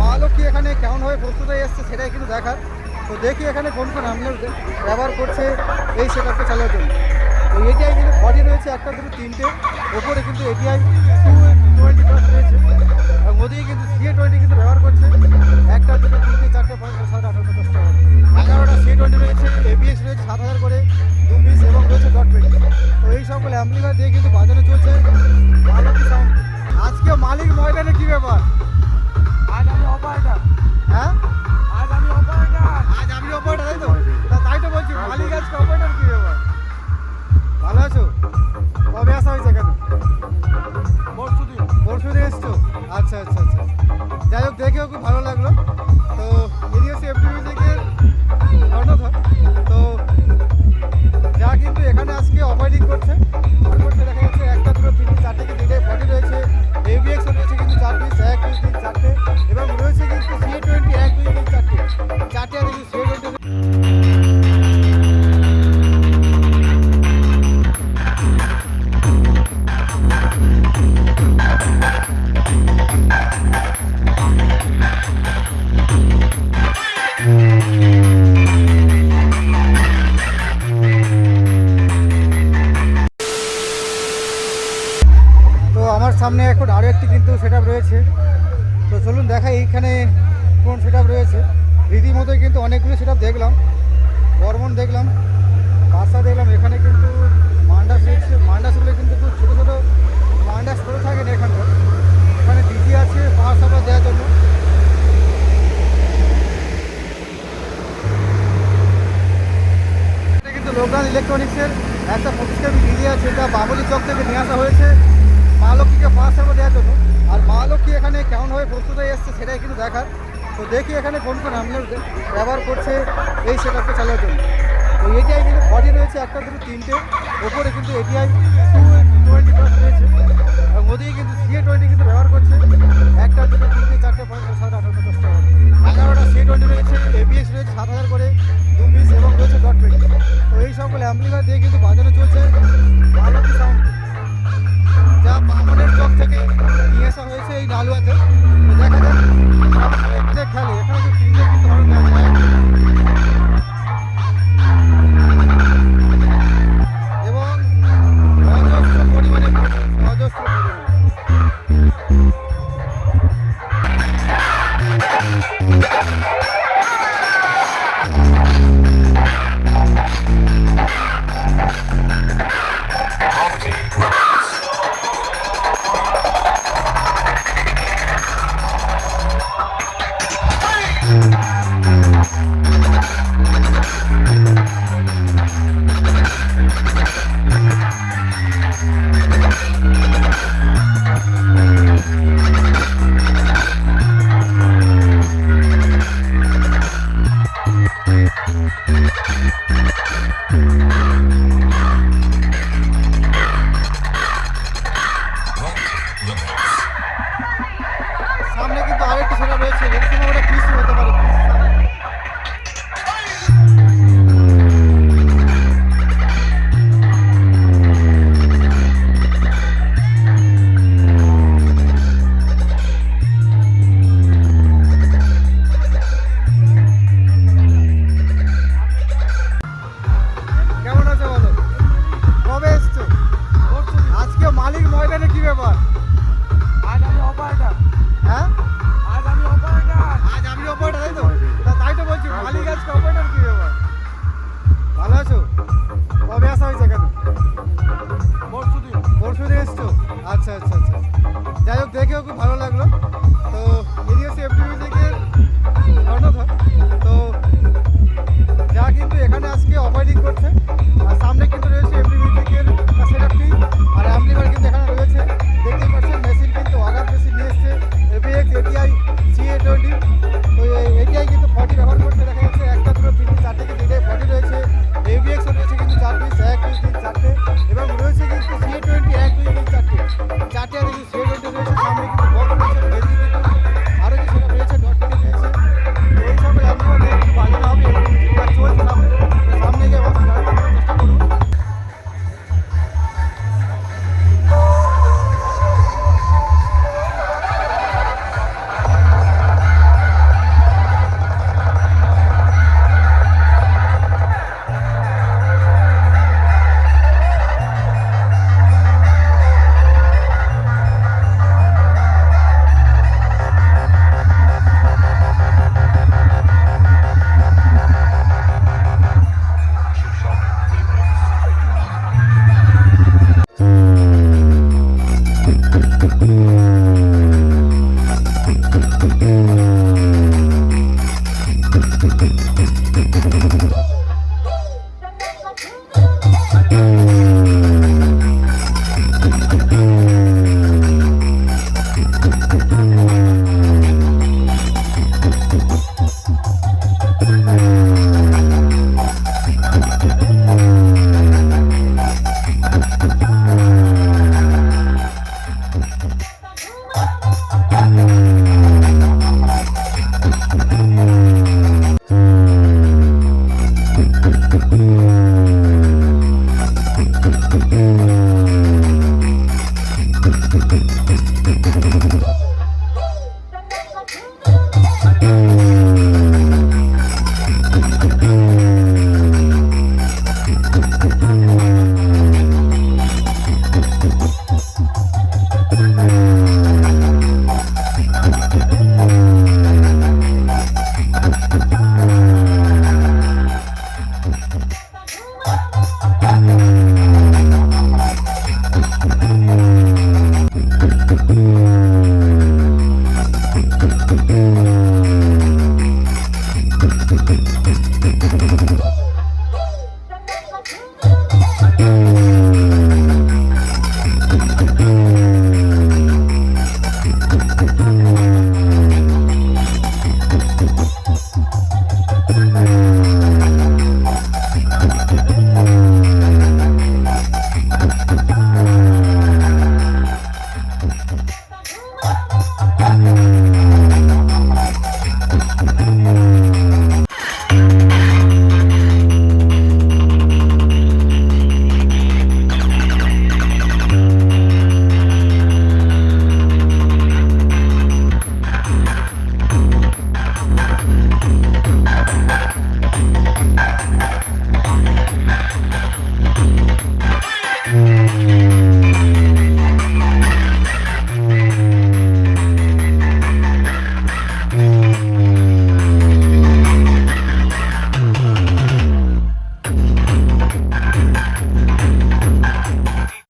মা লক্ষ্মী এখানে কেমনভাবে প্রস্তুত হয়ে এসছে সেটাই কিন্তু দেখার। তো দেখি এখানে কোন কোন আমলের ব্যবহার করছে এই সেটআপটা চালানোর জন্য। তো এটিআই কিন্তু বডি রয়েছে একটা, দুটো, তিনটে। ওপরে কিন্তু এটিআই টু টোয়েন্টি প্লাস রয়েছে। এবং ওদিকে কিন্তু সিএ টোয়েন্টি কিন্তু ব্যবহার করছে। একটা, দুটো, তিনটে, চারটে পাঁচ ছয় সাত আট দশটা এগারোটা সিএ টোয়েন্টি রয়েছে এবিএস রয়েছে সাত হাজার করে দু পিস এবং রয়েছে ডট টোয়েন্টি তো এই সকল অ্যাম্পলিফায়ার দিয়ে কিন্তু বাজারে চলছে। ভালো সামনে এখন আরও একটি কিন্তু সেট রয়েছে। তো চলুন দেখাই এইখানে কোন সেট রয়েছে। রীতিমতোই কিন্তু অনেকগুলো সেট দেখলাম। বর্মন দেখলাম, বাসা দেখলাম, এখানে কিন্তু মান্ডাস রয়েছে মান্ডাসগুলো কিন্তু দেওয়ার জন্য আর মা লক্ষ্মী এখানে কেমনভাবে প্রস্তুত হয়ে এসছে সেটাই কিন্তু দেখার। তো দেখি এখানে কোন কোন আমলের ব্যবহার করছে এই সেটআপটা চালানোর জন্য। তো এটিআই কিন্তু বডি রয়েছে একটা, দুটো, তিনটে। ওপরে কিন্তু এটিআই টু টোয়েন্টি প্লাস রয়েছে। এবং ওদিকে কিন্তু সিএ টোয়েন্টি কিন্তু ব্যবহার করছে। একটা, দুটো, তিনটে, চারটে পাঁচ সাত নয় দশটা এগারোটা সিএ টোয়েন্টি রয়েছে এবিএস রয়েছে সাত হাজার করে। দু পিস এবং রয়েছে ডট টোয়েন্টি তো এই সকল অ্যাম্পলিফায়ার দিয়ে কিন্তু হয়েছে আছে। দেখা যাক। খেলে এখানে যে তিনটে কিন্তু ভালো এবং অজস্র পরিমাণে অজস্র পরিমাণে। Seversin আচ্ছা আচ্ছা আচ্ছা। যাই হোক দেখেও খুব ভালো লাগল। চারটে Mm. Mm-hmm.